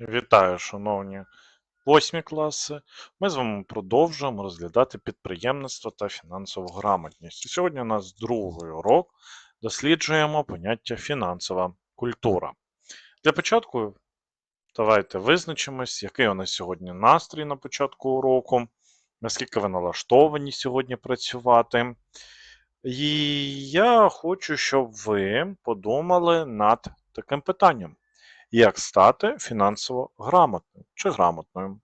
Вітаю, шановні восьмі класи. Ми з вами продовжуємо розглядати підприємництво та фінансову грамотність. Сьогодні у нас другий урок. Досліджуємо поняття фінансова культура. Для початку давайте визначимось, який у нас сьогодні настрій на початку уроку, наскільки ви налаштовані сьогодні працювати. І я хочу, щоб ви подумали над таким питанням. Як стати фінансово грамотним чи грамотною?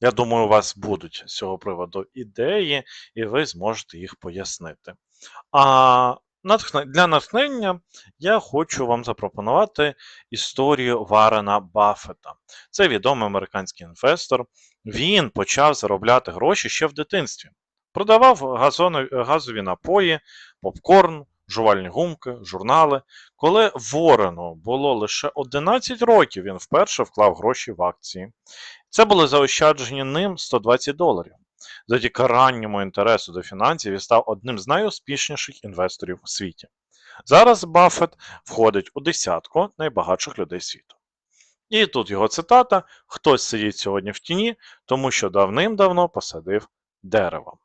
Я думаю, у вас будуть з цього приводу ідеї, і ви зможете їх пояснити. А для натхнення я хочу вам запропонувати історію Варена Баффета. Це відомий американський інвестор. Він почав заробляти гроші ще в дитинстві. Продавав газові напої, попкорн, жувальні гумки, журнали. Коли Ворену було лише 11 років, він вперше вклав гроші в акції. Це були заощаджені ним 120 доларів. Завдяки ранньому інтересу до фінансів він став одним з найуспішніших інвесторів у світі. Зараз Баффет входить у десятку найбагатших людей світу. І тут його цитата: Хтось сидить сьогодні в тіні, тому що давним-давно посадив дерево.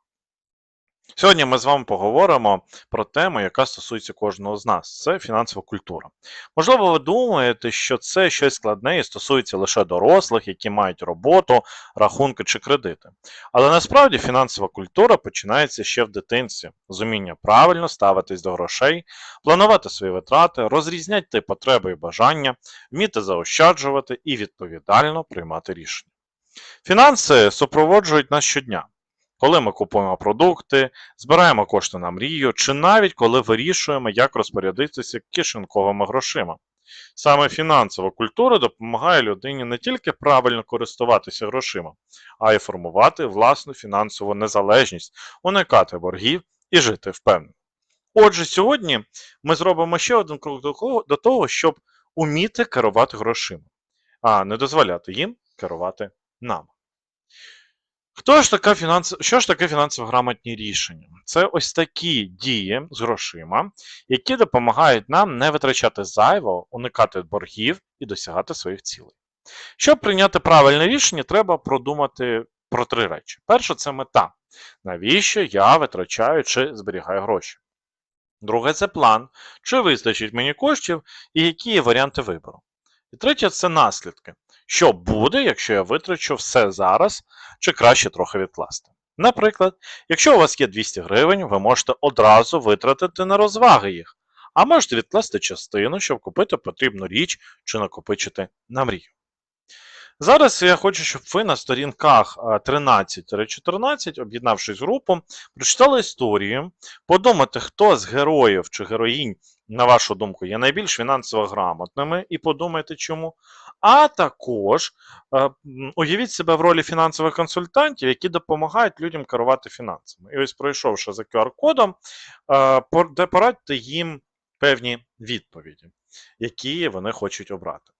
Сьогодні ми з вами поговоримо про тему, яка стосується кожного з нас. Це фінансова культура. Можливо, ви думаєте, що це щось складне і стосується лише дорослих, які мають роботу, рахунки чи кредити. Але насправді фінансова культура починається ще в дитинстві. з уміння правильно ставитись до грошей, планувати свої витрати, розрізняти потреби і бажання, вміти заощаджувати і відповідально приймати рішення. Фінанси супроводжують нас щодня коли ми купуємо продукти, збираємо кошти на мрію, чи навіть коли вирішуємо, як розпорядитися кишеньковими грошима. Саме фінансова культура допомагає людині не тільки правильно користуватися грошима, а й формувати власну фінансову незалежність, уникати боргів і жити впевнено. Отже, сьогодні ми зробимо ще один крок до того, щоб уміти керувати грошима, а не дозволяти їм керувати нами. Хто ж така фінанс... Що ж таке фінансово грамотні рішення? Це ось такі дії з грошима, які допомагають нам не витрачати зайво, уникати боргів і досягати своїх цілей. Щоб прийняти правильне рішення, треба продумати про три речі. Перше це мета. Навіщо я витрачаю чи зберігаю гроші? Друге це план, чи вистачить мені коштів і які є варіанти вибору. І третє це наслідки. Що буде, якщо я витрачу все зараз, чи краще трохи відкласти. Наприклад, якщо у вас є 200 гривень, ви можете одразу витратити на розваги їх, а можете відкласти частину, щоб купити потрібну річ чи накопичити на мрію. Зараз я хочу, щоб ви на сторінках 13-14, об'єднавшись групу, прочитали історію, подумати, хто з героїв чи героїнь, на вашу думку, є найбільш фінансово грамотними, і подумайте чому. А також е, уявіть себе в ролі фінансових консультантів, які допомагають людям керувати фінансами. І ось, пройшовши за QR-кодом, е, де порадьте їм певні відповіді, які вони хочуть обрати.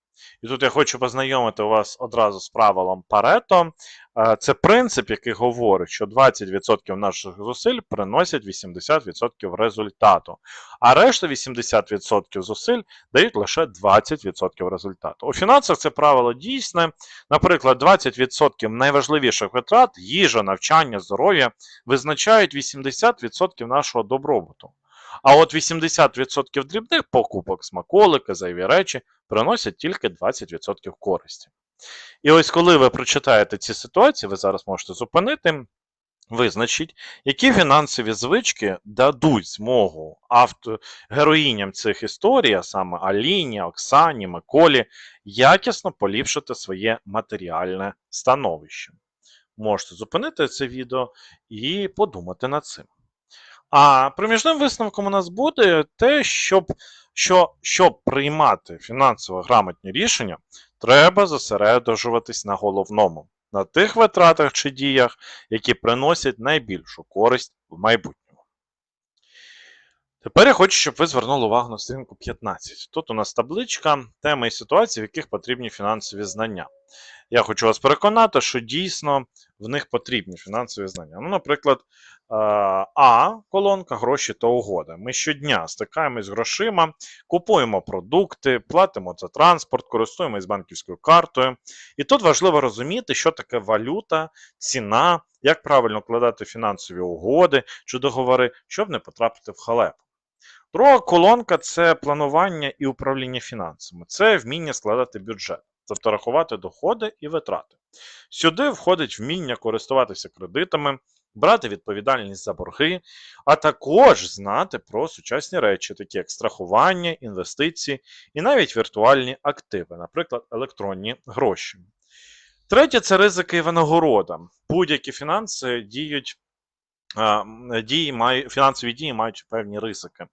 І тут я хочу познайомити вас одразу з правилом Парето. Це принцип, який говорить, що 20% наших зусиль приносять 80% результату, а решта 80% зусиль дають лише 20% результату. У фінансах це правило дійсне. Наприклад, 20% найважливіших витрат, їжа, навчання, здоров'я визначають 80% нашого добробуту. А от 80% дрібних покупок, смаколики, зайві речі приносять тільки 20% користі. І ось коли ви прочитаєте ці ситуації, ви зараз можете зупинити. Визначіть, які фінансові звички дадуть змогу авто... героїням цих історій, а саме Аліні, Оксані, Миколі, якісно поліпшити своє матеріальне становище. Можете зупинити це відео і подумати над цим. А проміжним висновком у нас буде те, щоб, що щоб приймати фінансово грамотні рішення, треба зосереджуватись на головному, на тих витратах чи діях, які приносять найбільшу користь в майбутньому. Тепер я хочу, щоб ви звернули увагу на сторінку 15. Тут у нас табличка, теми і ситуації, в яких потрібні фінансові знання. Я хочу вас переконати, що дійсно в них потрібні фінансові знання. Ну, наприклад, е, А колонка гроші та угоди. Ми щодня стикаємось з грошима, купуємо продукти, платимо за транспорт, користуємось банківською картою. І тут важливо розуміти, що таке валюта, ціна, як правильно вкладати фінансові угоди чи договори, щоб не потрапити в халепу. Друга колонка це планування і управління фінансами. Це вміння складати бюджет, тобто рахувати доходи і витрати. Сюди входить вміння користуватися кредитами, брати відповідальність за борги, а також знати про сучасні речі, такі як страхування, інвестиції і навіть віртуальні активи, наприклад, електронні гроші. Третє це ризики і винагорода. Будь-які фінанси діють. Дії мають, фінансові дії мають певні ризики.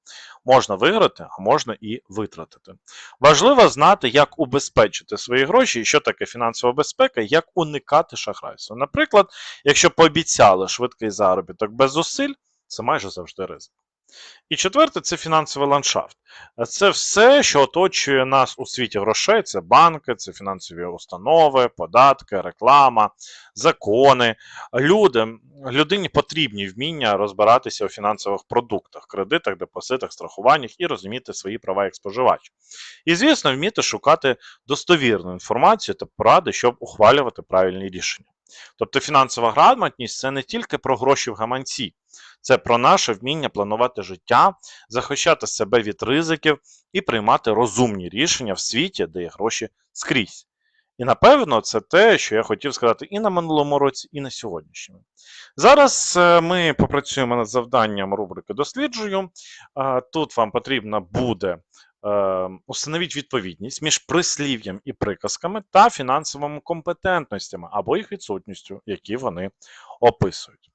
Можна виграти, а можна і витратити. Важливо знати, як убезпечити свої гроші, що таке фінансова безпека, як уникати шахрайства. Наприклад, якщо пообіцяли швидкий заробіток без зусиль, це майже завжди ризик. І четверте це фінансовий ландшафт. Це все, що оточує нас у світі грошей: це банки, це фінансові установи, податки, реклама, закони. Люди, людині потрібні вміння розбиратися у фінансових продуктах, кредитах, депозитах, страхуваннях і розуміти свої права як споживач. І, звісно, вміти шукати достовірну інформацію та поради, щоб ухвалювати правильні рішення. Тобто фінансова грамотність це не тільки про гроші в гаманці, це про наше вміння планувати життя, захищати себе від ризиків і приймати розумні рішення в світі, де є гроші скрізь. І напевно, це те, що я хотів сказати і на минулому році, і на сьогоднішньому. Зараз е, ми попрацюємо над завданням рубрики Досліджую. Тут вам потрібно буде е, установити відповідність між прислів'ям і приказками та фінансовими компетентностями або їх відсутністю, які вони описують.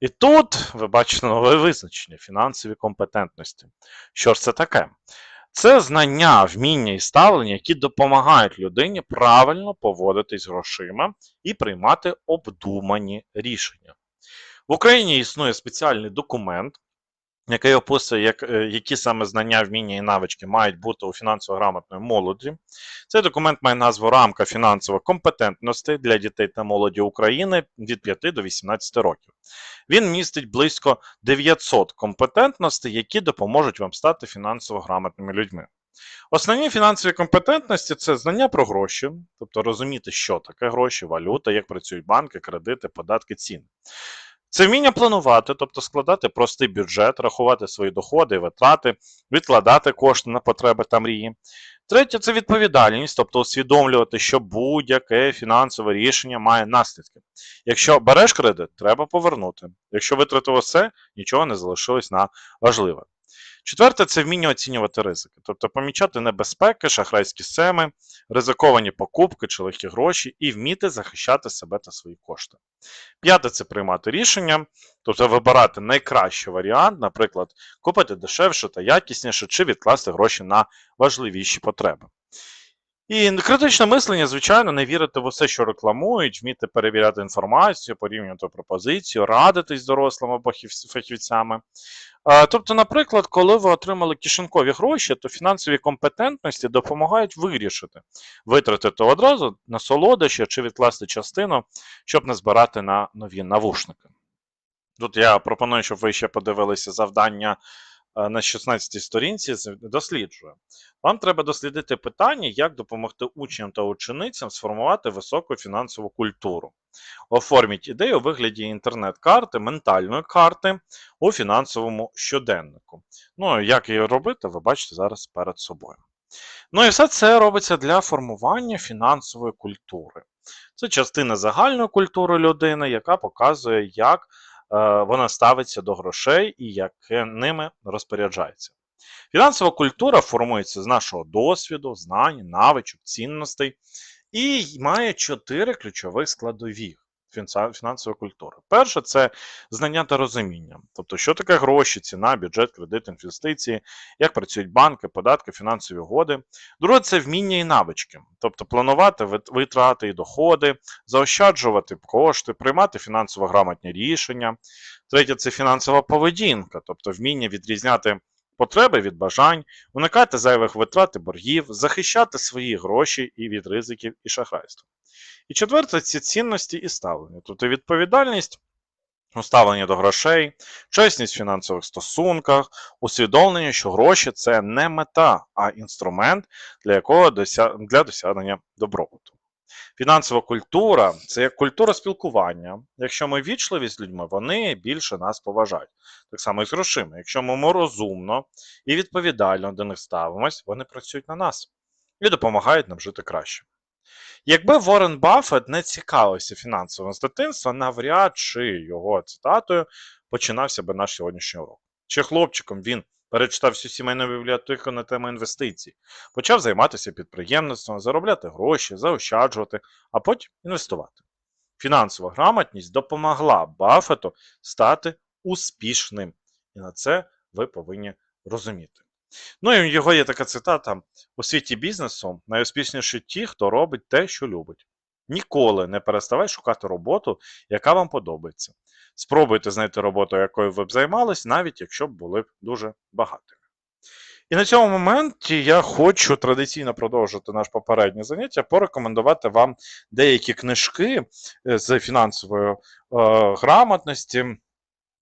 І тут ви бачите нове визначення фінансові компетентності. Що ж це таке? Це знання, вміння і ставлення, які допомагають людині правильно поводитись з грошима і приймати обдумані рішення. В Україні існує спеціальний документ, який описує, як, е, які саме знання, вміння і навички мають бути у фінансово грамотної молоді. Цей документ має назву Рамка фінансової компетентності для дітей та молоді України від 5 до 18 років. Він містить близько 900 компетентностей, які допоможуть вам стати фінансово грамотними людьми. Основні фінансові компетентності це знання про гроші, тобто розуміти, що таке гроші, валюта, як працюють банки, кредити, податки, ціни. Це вміння планувати, тобто складати простий бюджет, рахувати свої доходи витрати, відкладати кошти на потреби та мрії. Третє це відповідальність, тобто усвідомлювати, що будь-яке фінансове рішення має наслідки. Якщо береш кредит, треба повернути. Якщо витратив усе, нічого не залишилось на важливе. Четверте це вміння оцінювати ризики, тобто помічати небезпеки, шахрайські схеми, ризиковані покупки чи легкі гроші і вміти захищати себе та свої кошти. П'яте це приймати рішення, тобто вибирати найкращий варіант, наприклад, купити дешевше та якісніше, чи відкласти гроші на важливіші потреби. І критичне мислення, звичайно, не вірити в усе, що рекламують, вміти перевіряти інформацію, порівнювати пропозицію, радитись з дорослими або фахівцями. Тобто, наприклад, коли ви отримали кишенькові гроші, то фінансові компетентності допомагають вирішити, витратити одразу на солодощі чи відкласти частину, щоб не збирати на нові навушники. Тут я пропоную, щоб ви ще подивилися завдання на 16 сторінці досліджує. Вам треба дослідити питання, як допомогти учням та ученицям сформувати високу фінансову культуру. Оформіть ідею у вигляді інтернет-карти, ментальної карти у фінансовому щоденнику. Ну, як її робити, ви бачите зараз перед собою. Ну і все це робиться для формування фінансової культури. Це частина загальної культури людини, яка показує, як е, вона ставиться до грошей і як ними розпоряджається. Фінансова культура формується з нашого досвіду, знань, навичок, цінностей і має чотири ключових складові фінансової культури. Перше це знання та розуміння. Тобто, що таке гроші, ціна, бюджет, кредит, інвестиції, як працюють банки, податки, фінансові угоди. Друге це вміння і навички, тобто планувати витрати і доходи, заощаджувати кошти, приймати фінансово грамотні рішення. Третє це фінансова поведінка, тобто вміння відрізняти потреби від бажань, уникати зайвих витрат і боргів, захищати свої гроші і від ризиків і шахрайства. І четверте це цінності і ставлення. Тобто відповідальність у ставленні до грошей, чесність в фінансових стосунках, усвідомлення, що гроші це не мета, а інструмент для якого дося... для досягнення добробуту. Фінансова культура це як культура спілкування. Якщо ми вічливі з людьми, вони більше нас поважають. Так само і з грошима. Якщо ми розумно і відповідально до них ставимось, вони працюють на нас і допомагають нам жити краще. Якби Ворен Баффет не цікавився фінансовим з дитинства, навряд чи його цитатою починався би наш сьогоднішній урок. Чи хлопчиком він перечитав всю сімейну бібліотеку на тему інвестицій, почав займатися підприємництвом, заробляти гроші, заощаджувати, а потім інвестувати. Фінансова грамотність допомогла Баффету стати успішним. І на це ви повинні розуміти. Ну і в його є така цитата: у світі бізнесу найуспішніші ті, хто робить те, що любить. Ніколи не переставай шукати роботу, яка вам подобається. Спробуйте знайти роботу, якою ви б займались, навіть якщо б були б дуже багатими. І на цьому моменті я хочу традиційно продовжити наше попереднє заняття, порекомендувати вам деякі книжки е, з фінансової е, грамотності,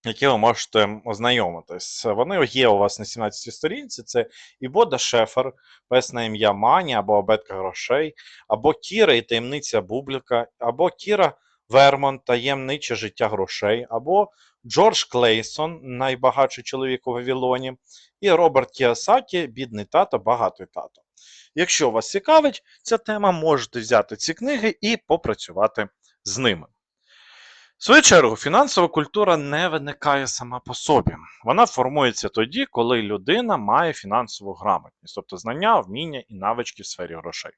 які ви можете ознайомитись. Вони є у вас на 17 сторінці. Це і Бода Шефер, песне ім'я Мані, або Обетка грошей, або Кіра і таємниця Бубліка, або Кіра Вермонт, таємниче життя грошей, або Джордж Клейсон, найбагатший чоловік у Вавилоні, і Роберт Кіосакі, бідний тато, багатий тато. Якщо вас цікавить ця тема, можете взяти ці книги і попрацювати з ними. Свою чергу, фінансова культура не виникає сама по собі. Вона формується тоді, коли людина має фінансову грамотність, тобто знання, вміння і навички в сфері грошей.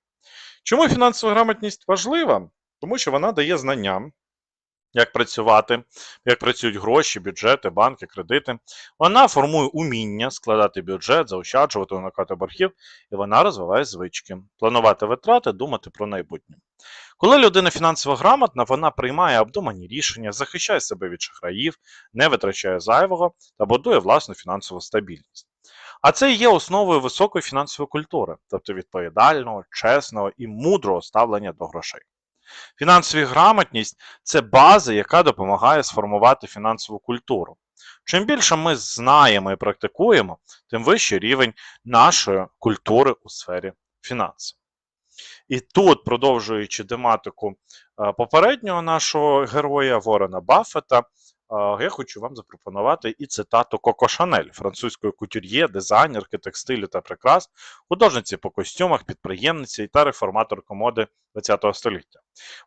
Чому фінансова грамотність важлива? Тому що вона дає знання, як працювати, як працюють гроші, бюджети, банки, кредити. Вона формує уміння складати бюджет, заощаджувати, уникати боргів, і вона розвиває звички, планувати витрати, думати про майбутнє. Коли людина фінансово грамотна, вона приймає обдумані рішення, захищає себе від шахраїв, не витрачає зайвого та будує власну фінансову стабільність. А це є основою високої фінансової культури, тобто відповідального, чесного і мудрого ставлення до грошей. Фінансова грамотність це база, яка допомагає сформувати фінансову культуру. Чим більше ми знаємо і практикуємо, тим вищий рівень нашої культури у сфері фінансів. І тут, продовжуючи тематику е, попереднього нашого героя Ворена Баффета, я хочу вам запропонувати і цитату Коко Шанель, французької кутюр'є, дизайнерки текстилю та прикрас, художниці по костюмах, підприємниці та реформаторка моди ХХ століття.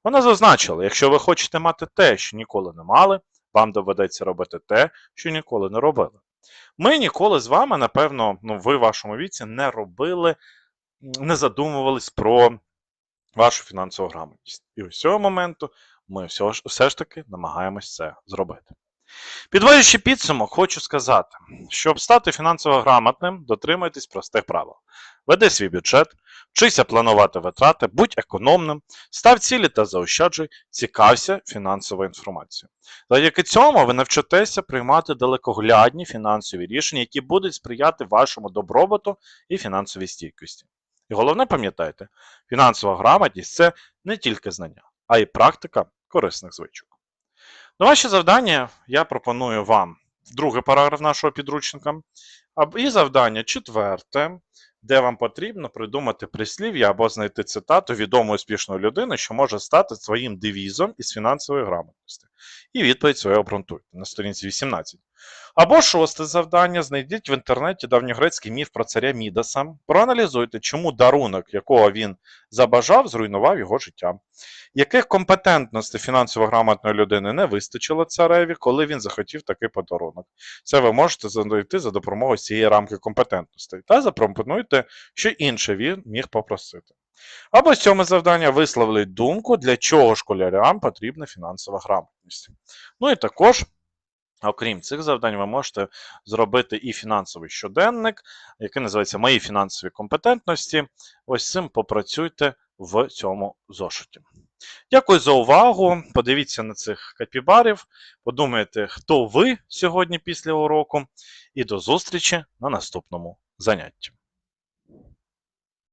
Вона зазначила: якщо ви хочете мати те, що ніколи не мали, вам доведеться робити те, що ніколи не робили. Ми ніколи з вами, напевно, ну ви в вашому віці не робили, не задумувались про вашу фінансову грамотність. І ось цього моменту ми все ж, все ж таки намагаємось це зробити. Підводячи підсумок, хочу сказати, щоб стати фінансово грамотним, дотримуйтесь простих правил. Веди свій бюджет, вчися планувати витрати, будь економним, став цілі та заощаджуй, цікався фінансовою інформацією. Завдяки цьому ви навчитеся приймати далекоглядні фінансові рішення, які будуть сприяти вашому добробуту і фінансовій стійкості. І головне пам'ятайте, фінансова грамотність це не тільки знання, а й практика корисних звичок. Ну ваше завдання я пропоную вам другий параграф нашого підручника, і завдання четверте, де вам потрібно придумати прислів'я або знайти цитату відомої успішної людини, що може стати своїм девізом із фінансової грамотності. І відповідь свою обґрунтуйте на сторінці 18. Або шосте завдання: знайдіть в інтернеті давньогрецький міф про царя Мідаса, проаналізуйте, чому дарунок, якого він забажав, зруйнував його життя. Яких компетентностей фінансово грамотної людини не вистачило цареві, коли він захотів такий подарунок? Це ви можете знайти за допомогою цієї рамки компетентностей. Та запропонуйте, що інше він міг попросити. Або сьоме завдання висловлюють думку, для чого школярям потрібна фінансова грамотність. Ну і також. Окрім цих завдань, ви можете зробити і фінансовий щоденник, який називається Мої фінансові компетентності. Ось цим попрацюйте в цьому зошиті. Дякую за увагу. Подивіться на цих капібарів, подумайте, хто ви сьогодні після уроку. і до зустрічі на наступному занятті.